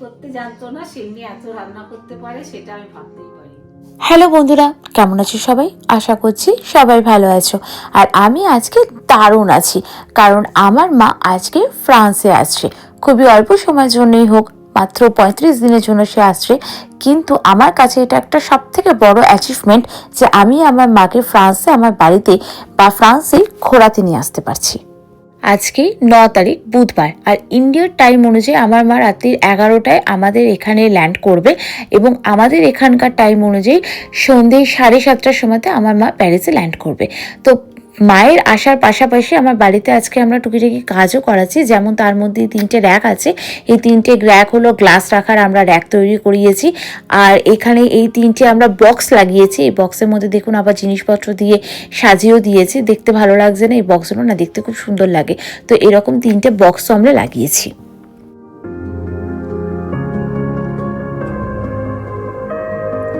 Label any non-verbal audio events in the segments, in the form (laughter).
করতে জানতো না সেমনি এত রান্না করতে পারে, সেটা আমি ভাবতেই হ্যালো বন্ধুরা, কেমন আছো সবাই? আশা করছি সবাই ভালো আছো। আর আমি আজকে দারুণ আছি, কারণ আমার মা আজকে ফ্রান্সে আসছে। খুবই অল্প সময়ের জন্যই হোক, মাত্র পঁয়ত্রিশ দিনের জন্য সে আসছে। কিন্তু আমার কাছে এটা একটা সব থেকে বড় অ্যাচিভমেন্ট যে আমি আমার মাকে ফ্রান্সে, আমার বাড়িতে বা ফ্রান্সে ঘোরাতে নিয়ে আসতে পারছি। আজকে ন তারিখ, বুধবার। আর ইন্ডিয়ার টাইম অনুযায়ী আমার মা রাত্রির এগারোটায় আমাদের এখানে ল্যান্ড করবে এবং আমাদের এখানকার টাইম অনুযায়ী সন্ধে সাড়ে সাতটার সময়তে আমার মা প্যারিসে ল্যান্ড করবে। তো মায়ের আসার পাশাপাশি আমার বাড়িতে আজকে আমরা টুকিটাকি কাজও করাচ্ছি। যেমন তার মধ্যে তিনটে র্যাক আছে। এই তিনটে র্যাক হলো গ্লাস রাখার আমরা র্যাক তৈরি করিয়েছি। আর এখানে এই তিনটে আমরা বক্স লাগিয়েছি। এই বক্সের মধ্যে দেখুন আবার জিনিসপত্র দিয়ে সাজিয়েও দিয়েছি। দেখতে ভালো লাগছে না? এই বক্সগুলো না দেখতে খুব সুন্দর লাগে। তো এরকম তিনটে বক্সও আমরা লাগিয়েছি।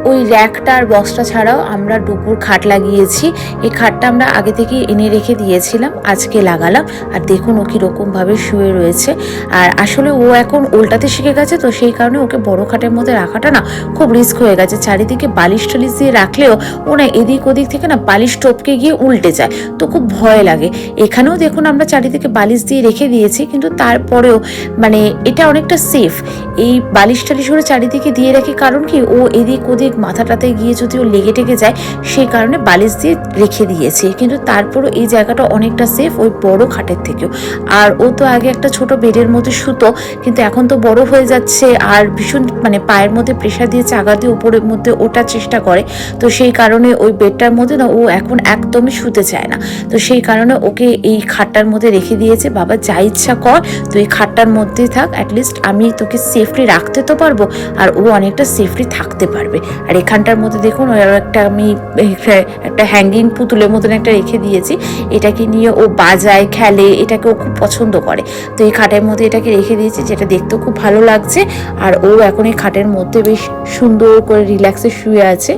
ওই র্যাকটা আর বক্সটা ছাড়াও আমরা ডুপুর খাট লাগিয়েছি। এই খাটটা আমরা আগে থেকে এনে রেখে দিয়েছিলাম, আজকে লাগালাম। আর দেখুন ও কীরকমভাবে শুয়ে রয়েছে। আর আসলে ও এখন উল্টাতে শিখে গেছে, তো সেই কারণে ওকে বড় খাটের মধ্যে রাখাটা না খুব রিস্ক হয়ে গেছে। চারিদিকে বালিশ টালিশ দিয়ে রাখলেও ও না এদিক ওদিক থেকে না বালিশ টপকে গিয়ে উল্টে যায়, তো খুব ভয় লাগে। এখানেও দেখুন আমরা চারিদিকে বালিশ দিয়ে রেখে দিয়েছি, কিন্তু তারপরেও মানে এটা অনেকটা সেফ এই বালিশ টালিশ ওরা চারিদিকে দিয়ে রাখি, কারণ কি ও এদিক ওদিক মাথাটাতে গিয়ে যদি ও লেগে টেগে যায়, সেই কারণে বালিশ দিয়ে রেখে দিয়েছে। কিন্তু তারপরও এই জায়গাটা অনেকটা সেফ ওই বড় খাটের থেকেও। আর ও তো আগে একটা ছোট বেডের মধ্যে শুতো, কিন্তু এখন তো বড় হয়ে যাচ্ছে আর ভীষণ মানে পায়ের মধ্যে প্রেশার দিয়ে চাগা দিয়ে উপরের মধ্যে ওঠার চেষ্টা করে। তো সেই কারণে ওই বেডটার মধ্যে না ও এখন একদমই শুতে চায় না। তো সেই কারণে ওকে এই খাটটার মধ্যে রেখে দিয়েছে, বাবা, যা ইচ্ছা কর, তুই এই খাটটার মধ্যেই থাক অ্যাটলিস্ট আমি তোকে সেফলি রাখতে তো পারব, আর ও অনেকটা সেফলি থাকতে পারবে। আর এখানটার মধ্যে দেখুন আরও একটা আমি একটা হ্যাঙ্গিং পুতুলের মতন একটা রেখে দিয়েছি। এটাকে নিয়ে ও বাজায়, খেলে, এটাকে ও খুব পছন্দ করে। তো এই খাটের মধ্যে এটাকে রেখে দিয়েছি, যেটা দেখতেও খুব ভালো লাগছে। আর ও এখন এই খাটের মধ্যে বেশ সুন্দর করে রিল্যাক্সে শুয়ে আছে।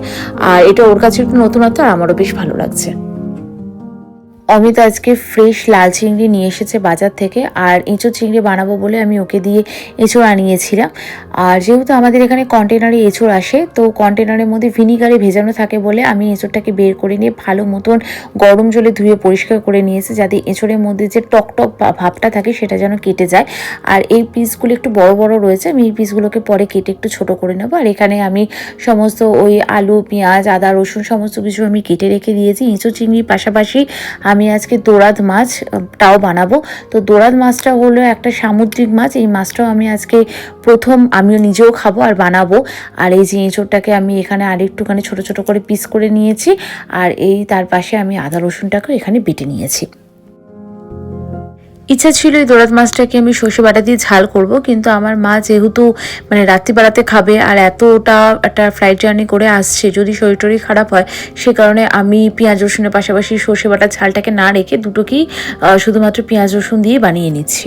আর এটা ওর কাছে একটু নতুনত্ব, আর আমারও বেশ ভালো লাগছে। অমিত আজকে ফ্রেশ লাল চিংড়ি নিয়ে এসেছে বাজার থেকে, আর এঁচো চিংড়ি বানাবো বলে আমি ওকে দিয়ে এঁচোড় আনিয়েছিলাম। আর যেহেতু আমাদের এখানে কন্টেনারে এঁচোড় আসে, তো কন্টেনারের মধ্যে ভিনিগারে ভেজানো থাকে বলে আমি এঁচোড়টাকে বের করে নিয়ে ভালো মতন গরম জলে ধুয়ে পরিষ্কার করে নিয়েছি, যাতে এঁচোড়ের মধ্যে যে টক টক ভাবটা থাকে সেটা যেন কেটে যায়। আর এই পিসগুলো একটু বড় বড় রয়েছে, আমি এই পিসগুলোকে পরে কেটে একটু ছোট করে নেব। আর এখানে আমি সমস্ত ওই আলু, পেঁয়াজ, আদা, রসুন, সমস্ত কিছু আমি কেটে রেখে দিয়েছি। এঁচো চিংড়ির পাশাপাশি আমি আজকে দোরাদ মাছ টাও বানাবো। তো দোরাদ মাছটা হলো একটা সামুদ্রিক মাছ। এই মাছটাও আমি আজকে প্রথম আমিও নিজেও খাব আর বানাবো। আর এই যে এঁচোড়টাকে আমি এখানে আর একটুখানি ছোট ছোট করে পিস করে নিয়েছি। আর এই তার পাশে আমি আদা রসুনটাকেও এখানে বেটে নিয়েছি। ইচ্ছা ছিল এই দোরাত মাছটাকে আমি সর্ষে বাটা দিয়ে ঝাল করব, কিন্তু আমার মা যেহেতু মানে রাত্রিবেলাতে খাবে আর এতটা একটা ফ্লাইট জার্নি করে আসছে, যদি শরীর টরি খারাপ হয়, সে কারণে আমি পেঁয়াজ রসুনের পাশাপাশি সর্ষে বাটার ঝালটাকে না রেখে দুটোকেই কি শুধুমাত্র পেঁয়াজ রসুন দিয়ে বানিয়ে নিচ্ছি।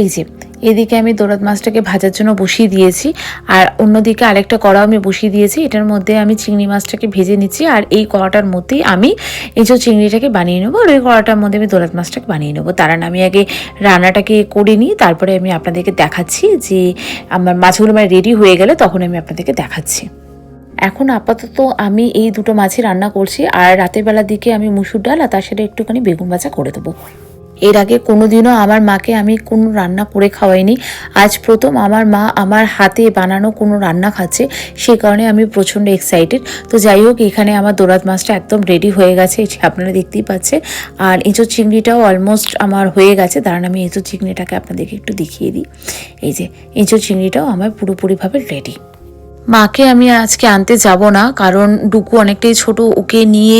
এই যে এদিকে আমি দোরাত মাছটাকে ভাজার জন্য বসিয়ে দিয়েছি, আর অন্যদিকে আরেকটা কড়াও আমি বসিয়ে দিয়েছি, এটার মধ্যে আমি চিংড়ি মাছটাকে ভেজে নিচ্ছি, আর এই কড়াটার মধ্যেই আমি এই যে চিংড়িটাকে বানিয়ে নেব, আর ওই কড়াটার মধ্যে আমি দোরাত মাছটাকে বানিয়ে নেব। তার আমি আগে রান্নাটাকে করে নিই, তারপরে আমি আপনাদেরকে দেখাচ্ছি যে আমার মাছগুলো মানে রেডি হয়ে গেলে তখন আমি আপনাদেরকে দেখাচ্ছি। এখন আপাতত আমি এই দুটো মাছই রান্না করছি, আর রাতের বেলার দিকে আমি মুসুর ডাল আর তার সাথে একটুখানি বেগুন ভাজা করে দেবো। এর আগে কোনোদিনও আমার মাকে আমি কোনো রান্না করে খাওয়াইনি। আজ প্রথম আমার মা আমার হাতে বানানো কোনো রান্না খাচ্ছে, সে কারণে আমি প্রচণ্ড এক্সাইটেড তো যাই হোক, এখানে আমার দোরাত মাছটা একদম রেডি হয়ে গেছে আপনারা দেখতেই পাচ্ছেন। আর এঁচোর চিংড়িটাও অলমোস্ট আমার হয়ে গেছে। দাঁড়ান, আমি এঁচোর চিংড়িটাকে আপনাদেরকে একটু দেখিয়ে দিই। এই যে এঁচোর চিংড়িটাও আমার পুরোপুরিভাবে রেডি মাকে আমি আজকে আনতে যাব না, কারণ ডুকু অনেকটাই ছোট, ওকে নিয়ে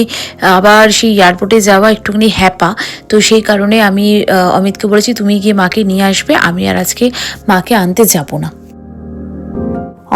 আবার সেই এয়ারপোর্টে যাওয়া একটুখানি হ্যাপা। তো সেই কারণে আমি অমিতকে বলেছি, তুমি গিয়ে মাকে নিয়ে আসবে, আমি আর আজকে মাকে আনতে যাব না।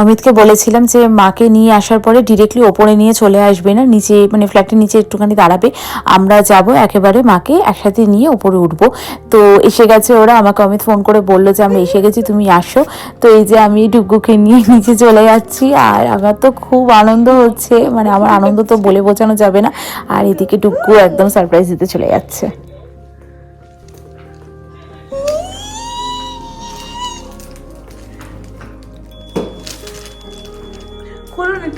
অমিতকে বলেছিলাম যে, মাকে নিয়ে আসার পরে ডিরেক্টলি ওপরে নিয়ে চলে আসবে না, নিচে মানে ফ্ল্যাটের নিচে একটুখানি দাঁড়াবে। আমরা যাব একেবারে মাকে একসাথে নিয়ে ওপরে উঠবো। তো এসে গেছে ওরা, আমাকে অমিত ফোন করে বলল যে, আমরা এসে গেছি, তুমি আসো। তো এই যে আমি ডুগুকে নিয়ে (laughs) নিচে চলে যাচ্ছি, আর আমার তো খুব আনন্দ হচ্ছে। মানে আমার আনন্দ তো বলে বোঝানো যাবে না। আর এদিকে ডুগু একদম সারপ্রাইজ দিতে চলে যাচ্ছে।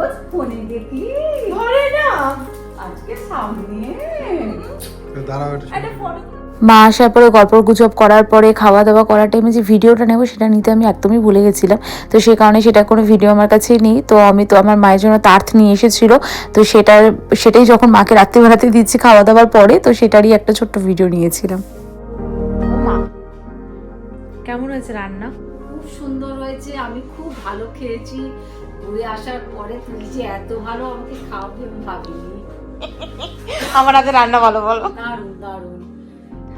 রোজ ফোনে দেখি। ধরে না। আজকে সামনে। দাঁড়াও একটা। ফটো। মা আসার পরে গল্প গুজব করার পরে খাওয়া দাওয়া করার টাইমে যে ভিডিওটা নেব সেটা নিতে আমি একদমই ভুলে গেছিলাম। তো সেই কারণে সেটা কোনো ভিডিও আমার কাছে নেই। তো আমি তো আমার মায়ের জন্য তার্থ নিয়ে এসেছিল। তো সেটার সেটাই যখন মাকে রাত্রিবেলাতে দিচ্ছি খাওয়া দাওয়ার পরে তো সেটারই একটা ছোট্ট ভিডিও নিয়েছিলাম। মা কেমন হয়েছে রান্না? খুব সুন্দর হয়েছে আমি খুব ভালো খেয়েছি। ঘুরে আসার পরে তুই যে এত ভালো আমাকে খাওয়াবি আমি ভাবিনি। আমার হাতে রান্না ভালো বলো। দারুণ দারুণ।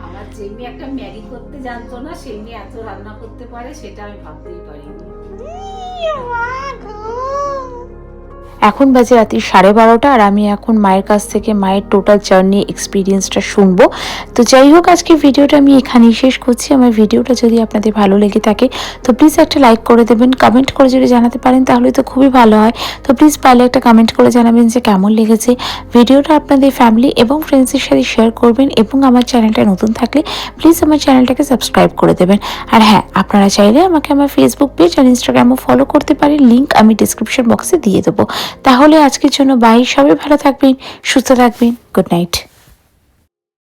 আমার যে মেয়ে একটা ম্যাগি করতে জানতো না সেই মেয়ে এত রান্না করতে পারে সেটা আমি ভাবতেই পারিনি। এখন বাজে রাত্রি সাড়ে বারোটা আর আমি এখন মায়ের কাছ থেকে মায়ের টোটাল জার্নি এক্সপিরিয়েন্সটা শুনব। তো যাই হোক আজকে ভিডিওটা আমি এখানেই শেষ করছি। আমার ভিডিওটা যদি আপনাদের ভালো লেগে থাকে, তো প্লিজ একটা লাইক করে দেবেন। কমেন্ট করে যদি জানাতে পারেন, তাহলে তো খুবই ভালো হয়। তো প্লিজ পারলে একটা কমেন্ট করে জানাবেন যে কেমন লেগেছে ভিডিওটা আপনাদের ফ্যামিলি এবং ফ্রেন্ডসের সাথে শেয়ার করবেন এবং আমার চ্যানেলটা নতুন থাকলে প্লিজ আমার চ্যানেলটাকে সাবস্ক্রাইব করে দেবেন। আর হ্যাঁ আপনারা চাইলে আমাকে আমার ফেসবুক পেজ আর ইনস্টাগ্রামও ফলো করতে পারেন। লিঙ্ক আমি ডিসক্রিপশন বক্সে দিয়ে দেবো। তাহলে আজকের জন্য বাই। সবাই ভালো থাকবেন সুস্থ থাকবেন। Good night.